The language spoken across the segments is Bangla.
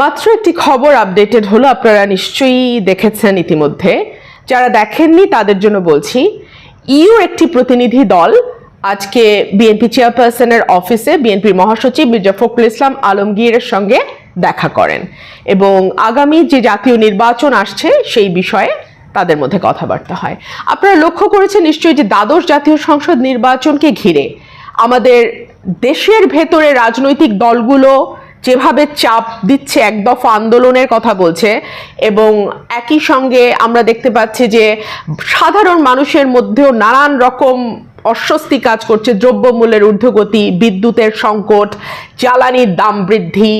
মাত্র একটি খবর আপডেটেড হলো, আপনারা নিশ্চয়ই দেখেছেন ইতিমধ্যে। যারা দেখেননি, তাদের জন্য বলছি, ইউ একটি প্রতিনিধি দল আজকে বিএনপি চেয়ারপারসনের অফিসে বিএনপির মহাসচিব মির্জা ফখরুল ইসলাম আলমগীরের সঙ্গে দেখা করেন এবং আগামী যে জাতীয় নির্বাচন আসছে, সেই বিষয়ে তাদের মধ্যে কথাবার্তা হয়। আপনারা লক্ষ্য করেছেন নিশ্চয়ই যে দ্বাদশ জাতীয় সংসদ নির্বাচনকে ঘিরে আমাদের দেশের ভেতরে রাজনৈতিক দলগুলো যেভাবে চাপ দিচ্ছে এক দফা আন্দোলনের কথা বলছে, এবং একই সঙ্গে আমরা দেখতে পাচ্ছি যে সাধারণ মানুষের মধ্যেও নানান রকম অস্বস্তি কাজ করছে, দ্রব্যমূল্যের ঊর্ধ্বগতি, বিদ্যুতের সংকট, জ্বালানির দাম বৃদ্ধি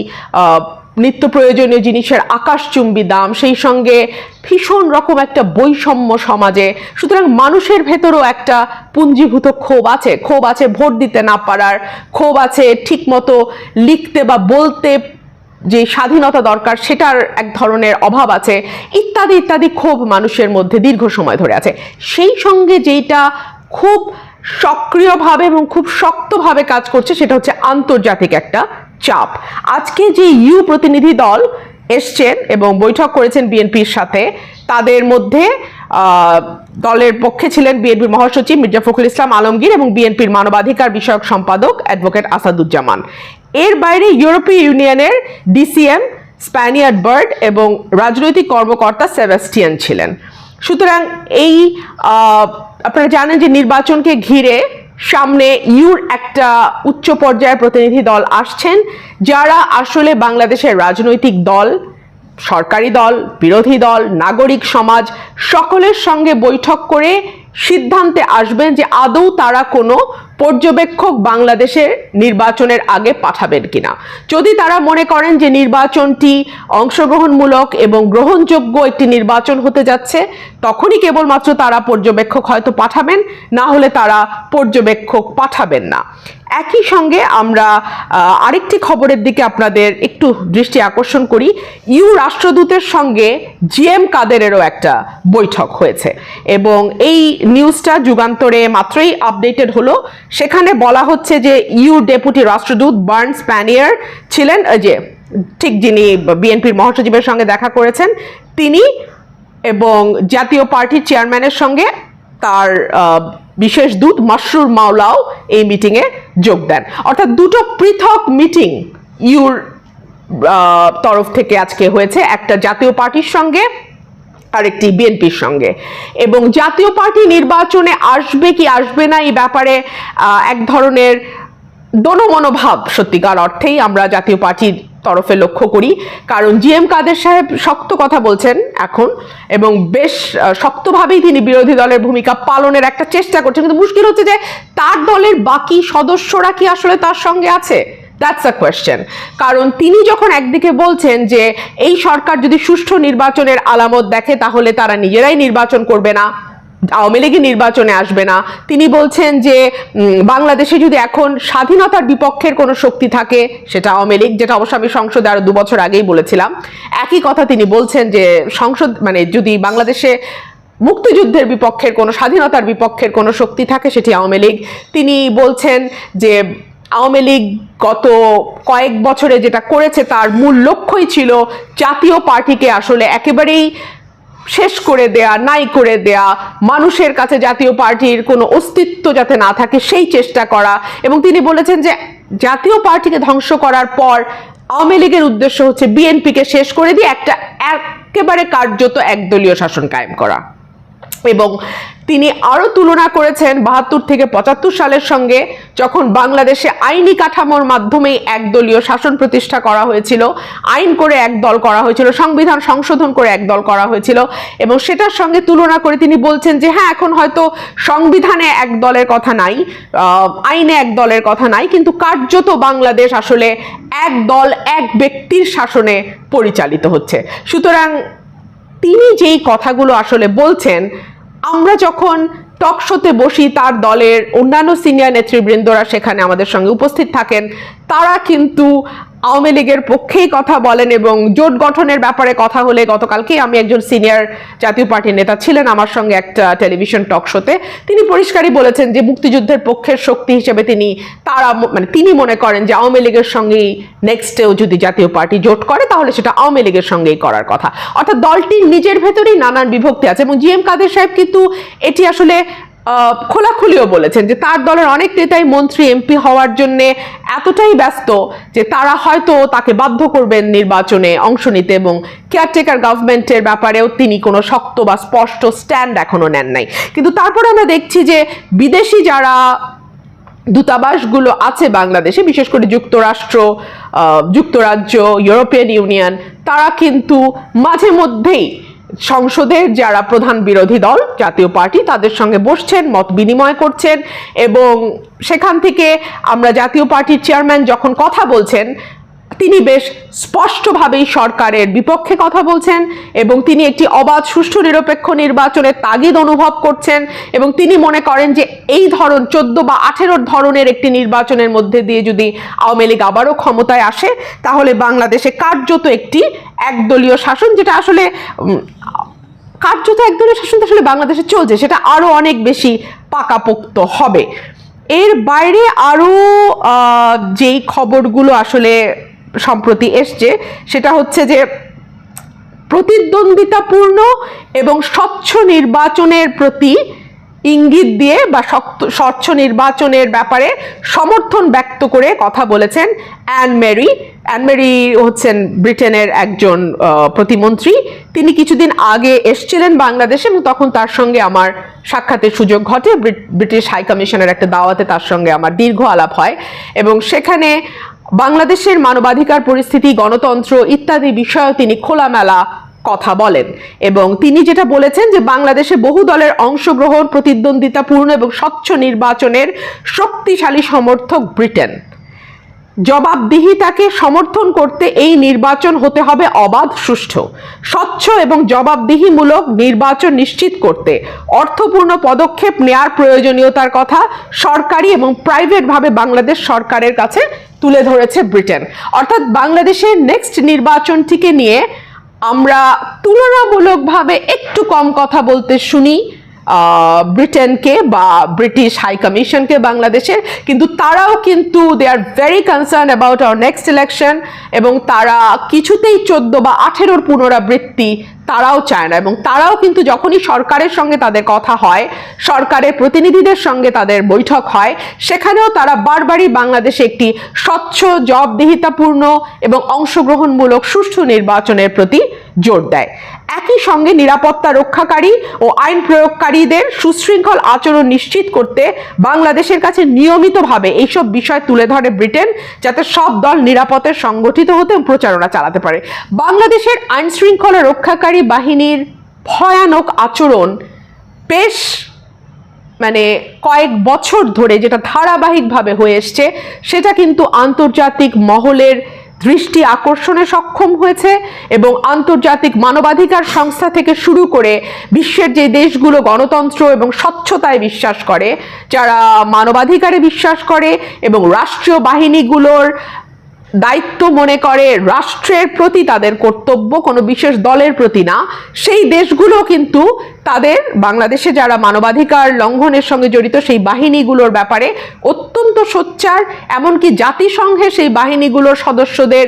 নিত্য প্রয়োজনীয় জিনিসের আকাশচুম্বী দাম, সেই সঙ্গে ভীষণ রকম একটা বৈষম্য সমাজে। সুতরাং মানুষের ভেতরও একটা পুঞ্জীভূত ক্ষোভ আছে। ক্ষোভ আছে ভোট দিতে না পারার, ক্ষোভ আছে ঠিকমতো লিখতে বা বলতে যে স্বাধীনতা দরকার, সেটার এক ধরনের অভাব আছে। ইত্যাদি ইত্যাদি ক্ষোভ মানুষের মধ্যে দীর্ঘ সময় ধরে আছে। সেই সঙ্গে যেটা খুব সক্রিয়ভাবে এবং খুব শক্তভাবে কাজ করছে, সেটা হচ্ছে আন্তর্জাতিক একটা চাপ। আজকে যে ইউ প্রতিনিধি দল এসছেন এবং বৈঠক করেছেন বিএনপির সাথে, তাদের মধ্যে দলের পক্ষে ছিলেন বিএনপির মহাসচিব মির্জা ফখরুল ইসলাম আলমগীর এবং বিএনপির মানবাধিকার বিষয়ক সম্পাদক অ্যাডভোকেট আসাদুজ্জামান। এর বাইরে ইউরোপীয় ইউনিয়নের ডিসিএম স্প্যানিয়ার্ড বার্ড এবং রাজনৈতিক কর্মকর্তা সেবাস্টিয়ান ছিলেন। সুতরাং এই আপনারা জানেন যে নির্বাচনকে ঘিরে সামনে ইউর একটা উচ্চ পর্যায়ের প্রতিনিধি দল আসছেন, যারা আসলে বাংলাদেশের রাজনৈতিক দল, সরকারি দল, বিরোধী দল, নাগরিক সমাজ, সকলের সঙ্গে বৈঠক করে সিদ্ধান্তে আসবেন যে আদৌ তারা কোনো পর্যবেক্ষক বাংলাদেশের নির্বাচনের আগে পাঠাবেন কিনা। যদি তারা মনে করেন যে নির্বাচনটি অংশগ্রহণমূলক এবং গ্রহণযোগ্য একটি নির্বাচন হতে যাচ্ছে, তখনই কেবলমাত্র তারা পর্যবেক্ষক হয়তো পাঠাবেন, না হলে তারা পর্যবেক্ষক পাঠাবেন না। একই সঙ্গে আমরা আরেকটি খবরের দিকে আপনাদের একটু দৃষ্টি আকর্ষণ করি। ইউ রাষ্ট্রদূতের সঙ্গে জিএম কাদেরেরও একটা বৈঠক হয়েছে এবং এই নিউজটা যুগান্তরে মাত্রই আপডেটেড হলো। সেখানে বলা হচ্ছে যে ইউ ডেপুটি রাষ্ট্রদূত বার্ন স্প্যানিয়ার ছিলেন যে ঠিক যিনি বিএনপির মহাসচিবের সঙ্গে দেখা করেছেন, তিনি এবং জাতীয় পার্টির চেয়ারম্যানের সঙ্গে তার বিশেষ দূত মাসরুর মাওলাও এই মিটিংয়ে যোগ দেন। অর্থাৎ দুটো পৃথক মিটিং ইউর তরফ থেকে আজকে হয়েছে। একটা জাতীয় পার্টির সঙ্গে আরেকটি বিএনপির সঙ্গে। এবং জাতীয় পার্টি নির্বাচনে আসবে কি আসবে না এই ব্যাপারে এক ধরনের দনমনোভাব সত্যিকার অর্থেই আমরা জাতীয় পার্টির তরফে লক্ষ্য করি। কারণ জি এম কাদের সাহেব শক্ত কথা বলছেন এখন, এবং বেশ শক্তভাবেই তিনি বিরোধী দলের ভূমিকা পালনের একটা চেষ্টা করছেন। কিন্তু মুশকিল হচ্ছে যে তার দলের বাকি সদস্যরা কি আসলে তার সঙ্গে আছে? দ্যাটস আ কোয়েশ্চেন কারণ তিনি যখন একদিকে বলছেন যে এই সরকার যদি সুষ্ঠু নির্বাচনের আলামত দেখে, তাহলে তারা নিজেরাই নির্বাচন করবে না, আওয়ামী লীগই নির্বাচনে আসবে না। তিনি বলছেন যে বাংলাদেশে যদি এখন স্বাধীনতার বিপক্ষের কোনো শক্তি থাকে, সেটা আওয়ামী লীগ, যেটা অবশ্য আমি সংসদে আরও দু বছর আগেই বলেছিলাম, একই কথা তিনি বলছেন যে, সংসদ মানে যদি বাংলাদেশে মুক্তিযুদ্ধের বিপক্ষের কোনো, স্বাধীনতার বিপক্ষের কোনো শক্তি থাকে, সেটি আওয়ামী লীগ। তিনি বলছেন যে আওয়ামী লীগ গত কয়েক বছরে যেটা করেছে তার মূল লক্ষ্যই ছিল জাতীয় পার্টিকে আসলে একেবারেই শেষ করে দেয়া, নাই করে দেয়া, মানুষের কাছে জাতীয় পার্টির কোনো অস্তিত্ব যাতে না থাকে সেই চেষ্টা করা। এবং তিনি বলেছেন যে জাতীয় পার্টিকে ধ্বংস করার পর আওয়ামী লীগের উদ্দেশ্য হচ্ছে বিএনপিকে শেষ করে দিয়ে একটা একেবারে কার্যত একদলীয় শাসন কায়েম করা। এবং তিনি আরও তুলনা করেছেন বাহাত্তর থেকে পঁচাত্তর সালের সঙ্গে, যখন বাংলাদেশে আইনি কাঠামোর মাধ্যমেই একদলীয় শাসন প্রতিষ্ঠা করা হয়েছিল, আইন করে এক দল করা হয়েছিল, সংবিধান সংশোধন করে এক দল করা হয়েছিল, এবং সেটার সঙ্গে তুলনা করে তিনি বলছেন যে হ্যাঁ এখন হয়তো সংবিধানে এক দলের কথা নাই আইনে এক দলের কথা নাই, কিন্তু কার্যত বাংলাদেশ আসলে এক দল এক ব্যক্তির শাসনে পরিচালিত হচ্ছে। সুতরাং তিনি যেই কথাগুলো আসলে বলছেন আমরা যখন টক শোতে বসি তার দলের অন্যান্য সিনিয়র নেতৃবৃন্দরা সেখানে আমাদের সঙ্গে উপস্থিত থাকেন। তারা কিন্তু আওয়ামী লীগের পক্ষেই কথা বলেন এবং জোট গঠনের ব্যাপারে কথা হলে গতকালকেই আমি একজন সিনিয়র জাতীয় পার্টির নেতা ছিলেন আমার সঙ্গে একটা টেলিভিশন টক শোতে। তিনি পরিষ্কারই বলেছেন যে মুক্তিযুদ্ধের পক্ষের শক্তি হিসেবে তিনি তারা মানে তিনি মনে করেন যে আওয়ামী লীগের সঙ্গেই নেক্সটেও যদি জাতীয় পার্টি জোট করে তাহলে সেটা আওয়ামী লীগের সঙ্গেই করার কথা। অর্থাৎ দলটির নিজের ভেতরেই নানান বিভক্তি আছে এবং জি এম কাদের সাহেব কিন্তু এটি আসলে খোলাখুলিও বলেছেন যে তার দলের অনেক নেতাই মন্ত্রী, এমপি হওয়ার জন্য এতটাই ব্যস্ত যে তারা হয়তো তাকে বাধ্য করবেন নির্বাচনে অংশ নিতে এবং কেয়ারটেকার গভর্নমেন্টের ব্যাপারেও তিনি কোনো শক্ত বা স্পষ্ট স্ট্যান্ড এখনও নেন নাই। কিন্তু তারপরে আমরা দেখছি যে বিদেশি যারা দূতাবাসগুলো আছে বাংলাদেশে, বিশেষ করে যুক্তরাষ্ট্র যুক্তরাজ্য, ইউরোপিয়ান ইউনিয়ন, তারা কিন্তু মাঝে মধ্যেই সংসদের যারা প্রধান বিরোধী দল, জাতীয় পার্টি, তাদের সঙ্গে বসছেন, মত বিনিময় করছেন এবং সেখান থেকে আমরা জাতীয় পার্টির চেয়ারম্যান যখন কথা বলছেন তিনি বেশ স্পষ্টভাবেই সরকারের বিপক্ষে কথা বলছেন এবং তিনি একটি অবাধ, সুষ্ঠু, নিরপেক্ষ নির্বাচনের তাগিদ অনুভব করছেন এবং তিনি মনে করেন যে এই ধরন, চোদ্দ বা আঠেরো ধরনের একটি নির্বাচনের মধ্যে দিয়ে যদি আওয়ামী লীগ আবারও ক্ষমতায় আসে, তাহলে বাংলাদেশে কার্যত একটি একদলীয় শাসন, যেটা আসলে কার্যত একদলীয় শাসন তো আসলে বাংলাদেশে চলছে, সেটা আরও অনেক বেশি পাকাপোক্ত হবে। এর বাইরে আরও যেই খবরগুলো আসলে সম্প্রতি এসছে, সেটা হচ্ছে যে প্রতিদ্বন্দ্বিতাপূর্ণ এবং স্বচ্ছ নির্বাচনের প্রতি ইঙ্গিত দিয়ে বা স্বচ্ছ নির্বাচনের ব্যাপারে সমর্থন ব্যক্ত করে কথা বলেছেন অ্যান মেরি। অ্যান মেরি হচ্ছেন ব্রিটেনের একজন প্রতিমন্ত্রী। তিনি কিছুদিন আগে এসছিলেন বাংলাদেশে এবং তখন তার সঙ্গে আমার সাক্ষাতের সুযোগ ঘটে। ব্রিটিশ হাই কমিশনের একটা দাওয়াতে তার সঙ্গে আমার দীর্ঘ আলাপ হয়। এবং সেখানে বাংলাদেশের মানবাধিকার পরিস্থিতি, গণতন্ত্র ইত্যাদি বিষয়েও তিনি খোলামেলা কথা বলেন এবং তিনি যেটা বলেছেন যে বাংলাদেশে বহু দলের অংশগ্রহণ, প্রতিদ্বন্দ্বিতাপূর্ণ এবং স্বচ্ছ নির্বাচনের শক্তিশালী সমর্থক ব্রিটেন। জবাবদিহিতাকে সমর্থন করতে এই নির্বাচন হতে হবে অবাধ, সুষ্ঠু। স্বচ্ছ এবং জবাবদিহিমূলক নির্বাচন নিশ্চিত করতে অর্থপূর্ণ পদক্ষেপ নেয়ার প্রয়োজনীয়তার কথা সরকারি এবং প্রাইভেটভাবে বাংলাদেশ সরকারের কাছে তুলে ধরেছে ব্রিটেন। অর্থাৎ বাংলাদেশের নেক্সট নির্বাচনটিকে নিয়ে আমরা তুলনামূলকভাবে একটু কম কথা বলতে শুনি। ব্রিটেনকে বা ব্রিটিশ হাই কমিশনকে বাংলাদেশের। কিন্তু তারাও কিন্তু they are very concern about our next election এবং তারা কিছুতেই চোদ্দ বা আঠেরোর পুনরাবৃত্তি তারাও চায় না এবং তারাও কিন্তু যখনই সরকারের সঙ্গে তাদের কথা হয়, সরকারের প্রতিনিধিদের সঙ্গে তাদের বৈঠক হয়, সেখানেও তারা বারবারই বাংলাদেশে একটি স্বচ্ছ, জবাবদিহিতাপূর্ণ এবং অংশগ্রহণমূলক সুষ্ঠু নির্বাচনের প্রতি জোর দেয়। একই সঙ্গে নিরাপত্তা রক্ষাকারী ও আইন প্রয়োগকারীদের সুশৃঙ্খল আচরণ নিশ্চিত করতে বাংলাদেশের কাছে নিয়মিতভাবে এইসব বিষয় তুলে ধরে ব্রিটেন, যাতে সব দল নিরাপদে সংগঠিত হতে প্রচারণা চালাতে পারে। বাংলাদেশের আইন শৃঙ্খলা রক্ষাকারী বাহিনীর ভয়ানক আচরণ বেশ মানে কয়েক বছর ধরে যেটা ধারাবাহিকভাবে হয়ে এসছে, সেটা কিন্তু আন্তর্জাতিক মহলের দৃষ্টি আকর্ষণে সক্ষম হয়েছে এবং আন্তর্জাতিক মানবাধিকার সংস্থা থেকে শুরু করে বিশ্বের যে দেশগুলো গণতন্ত্র এবং স্বচ্ছতায় বিশ্বাস করে, যারা মানবাধিকারে বিশ্বাস করে এবং রাষ্ট্রীয় বাহিনীগুলোর দায়িত্ব মনে করে রাষ্ট্রের প্রতি, তাদের কর্তব্য কোনো বিশেষ দলের প্রতি না, সেই দেশগুলো কিন্তু তাদের, বাংলাদেশে যারা মানবাধিকার লঙ্ঘনের সঙ্গে জড়িত সেই বাহিনীগুলোর ব্যাপারে অত্যন্ত সোচ্চার, এমনকি জাতিসংঘে সেই বাহিনীগুলোর সদস্যদের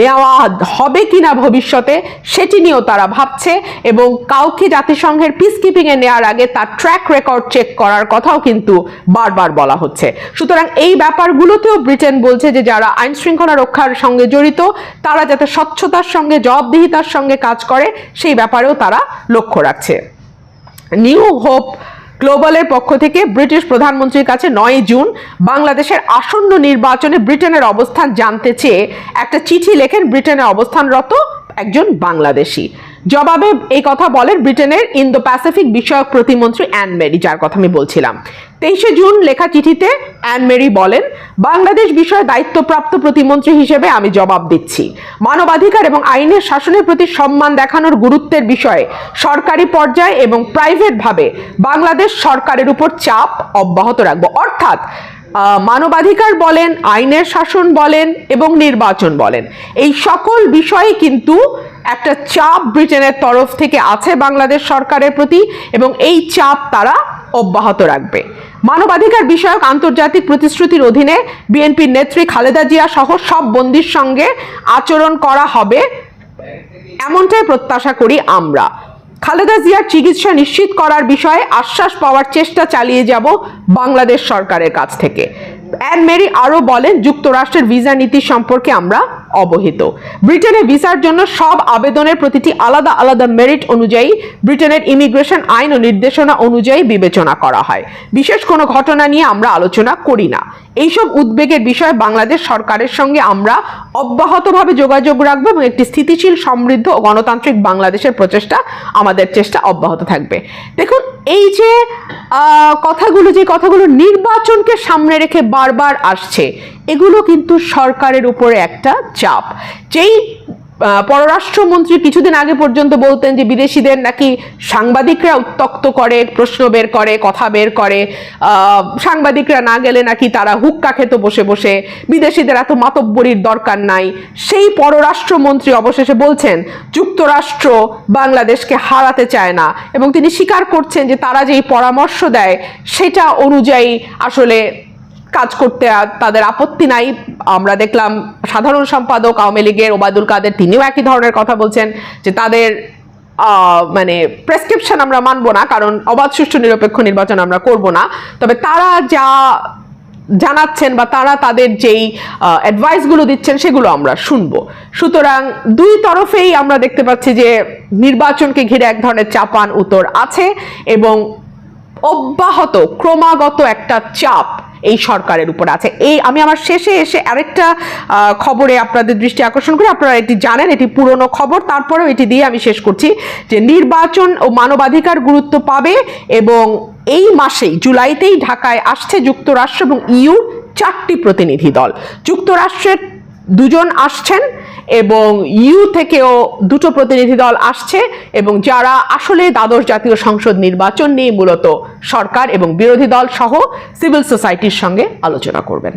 নেওয়া হবে কিনা ভবিষ্যতে, সেটি নিয়েও তারা ভাবছে এবং কাউকে জাতিসংঘের পিস কিপিংয়ে নেওয়ার আগে তার ট্র্যাক রেকর্ড চেক করার কথাও কিন্তু বারবার বলা হচ্ছে। সুতরাং এই ব্যাপারগুলোতেও ব্রিটেন বলছে যে যারা আইন শৃঙ্খলা রক্ষার সঙ্গে জড়িত, তারা যাতে স্বচ্ছতার সঙ্গে, জবাবদিহিতার সঙ্গে কাজ করে, সেই ব্যাপারেও তারা লক্ষ্য রাখছে। নিউ হোপ গ্লোবালের পক্ষ থেকে ব্রিটিশ প্রধানমন্ত্রীর কাছে নয় জুন বাংলাদেশের আসন্ন নির্বাচনে ব্রিটেনের অবস্থান জানতে চেয়ে একটা চিঠি লেখেন ব্রিটেনের অবস্থানরত একজন বাংলাদেশি। জবাবে এই কথা বলেন ব্রিটেনের ইন্দো প্যাসিফিক বিষয়ক প্রতিমন্ত্রী অ্যান মেরি, যার কথা আমি বলছিলাম। তেইশে জুন লেখা চিঠিতে অ্যান মেরি বলেন, বাংলাদেশ বিষয়ে দায়িত্বপ্রাপ্ত প্রতিমন্ত্রী হিসেবে আমি জবাব দিচ্ছি। মানবাধিকার এবং আইনের শাসনের প্রতি সম্মান দেখানোর গুরুত্বের বিষয়ে সরকারি পর্যায়ে এবং প্রাইভেটভাবে বাংলাদেশ সরকারের উপর চাপ অব্যাহত রাখব। অর্থাৎ মানবাধিকার বলেন, আইনের শাসন বলেন এবং নির্বাচন বলেন। এই সকল বিষয়ে কিন্তু একটা চাপ ব্রিটেনের তরফ থেকে আছে বাংলাদেশ সরকারের প্রতি এবং এই চাপ তারা অব্যাহত রাখবে। মানবাধিকার বিষয়ক আন্তর্জাতিক প্রতিশ্রুতির অধীনে বিএনপির নেত্রী খালেদা জিয়া সহ সব বন্দির সঙ্গে আচরণ করা হবে, এমনটাই প্রত্যাশা করি আমরা। খালেদা জিয়ার চিকিৎসা নিশ্চিত করার বিষয়ে আশ্বাস পাওয়ার চেষ্টা চালিয়ে যাব বাংলাদেশ সরকারের কাছ থেকে। অ্যান মেরি আরও বলেন, যুক্তরাষ্ট্রের ভিসা নীতি সম্পর্কে আমরা অবহিত। ব্রিটেনে ভিসার জন্য সব আবেদনের প্রতিটি আলাদা আলাদা মেরিট অনুযায়ী ব্রিটেনের ইমিগ্রেশন আইন ও নির্দেশনা অনুযায়ী বিবেচনা করা হয়। বিশেষ কোনো ঘটনা নিয়ে আমরা আলোচনা করি না। এইসব উদ্বেগের বিষয়ে বাংলাদেশ সরকারের সঙ্গে আমরা অব্যাহতভাবে যোগাযোগ রাখব এবং একটি স্থিতিশীল, সমৃদ্ধ ও গণতান্ত্রিক বাংলাদেশের প্রচেষ্টা আমাদের চেষ্টা অব্যাহত থাকবে। দেখুন, এই যে কথাগুলো যে কথাগুলো নির্বাচনকে সামনে রেখে বারবার আসছে। এগুলো কিন্তু সরকারের উপরে একটা চাপ। যেই পররাষ্ট্রমন্ত্রী কিছুদিন আগে পর্যন্ত বলতেন যে বিদেশিদের নাকি সাংবাদিকরা উত্তক্ত করে, প্রশ্ন বের করে, কথা বের করে। সাংবাদিকরা না গেলে নাকি তারা হুক্কা খেত বসে বসে। বিদেশিদের এত মাতব্বরির দরকার নাই। সেই পররাষ্ট্রমন্ত্রী অবশেষে বলছেন, যুক্তরাষ্ট্র বাংলাদেশকে হারাতে চায় না। এবং তিনি স্বীকার করছেন যে তারা যেই পরামর্শ দেয়, সেটা অনুযায়ী আসলে কাজ করতে তাদের আপত্তি নাই। আমরা দেখলাম সাধারণ সম্পাদক আওয়ামী লীগের ওবায়দুল কাদের তিনিও একই ধরনের কথা বলছেন যে তাদের মানে প্রেসক্রিপশন আমরা মানব না, কারণ অবাধ, সুষ্ঠু, নিরপেক্ষ নির্বাচন আমরা করব না। তবে তারা যা জানাচ্ছেন বা তারা তাদের যেই অ্যাডভাইসগুলো দিচ্ছেন সেগুলো আমরা শুনব। সুতরাং দুই তরফেই আমরা দেখতে পাচ্ছি যে নির্বাচনকে ঘিরে এক ধরনের চাপান উত্তর আছে এবং অব্যাহত, ক্রমাগত একটা চাপ এই সরকারের উপর আছে। এই আমি আমার শেষে এসে আরেকটা খবরে আপনাদের দৃষ্টি আকর্ষণ করি আপনারা এটি জানেন, এটি পুরনো খবর। তারপরেও এটি দিয়ে আমি শেষ করছি যে নির্বাচন ও মানবাধিকার গুরুত্ব পাবে এবং এই মাসেই, জুলাইতেই ঢাকায় আসছে যুক্তরাষ্ট্র এবং ইউর চারটি প্রতিনিধি দল। যুক্তরাষ্ট্রের দুজন আসছেন এবং ইউ থেকেও দুটো প্রতিনিধি দল আসছে এবং যারা আসলে দ্বাদশ জাতীয় সংসদ নির্বাচন নিয়ে মূলত সরকার এবং বিরোধী দল সহ সিভিল সোসাইটির সঙ্গে আলোচনা করবেন।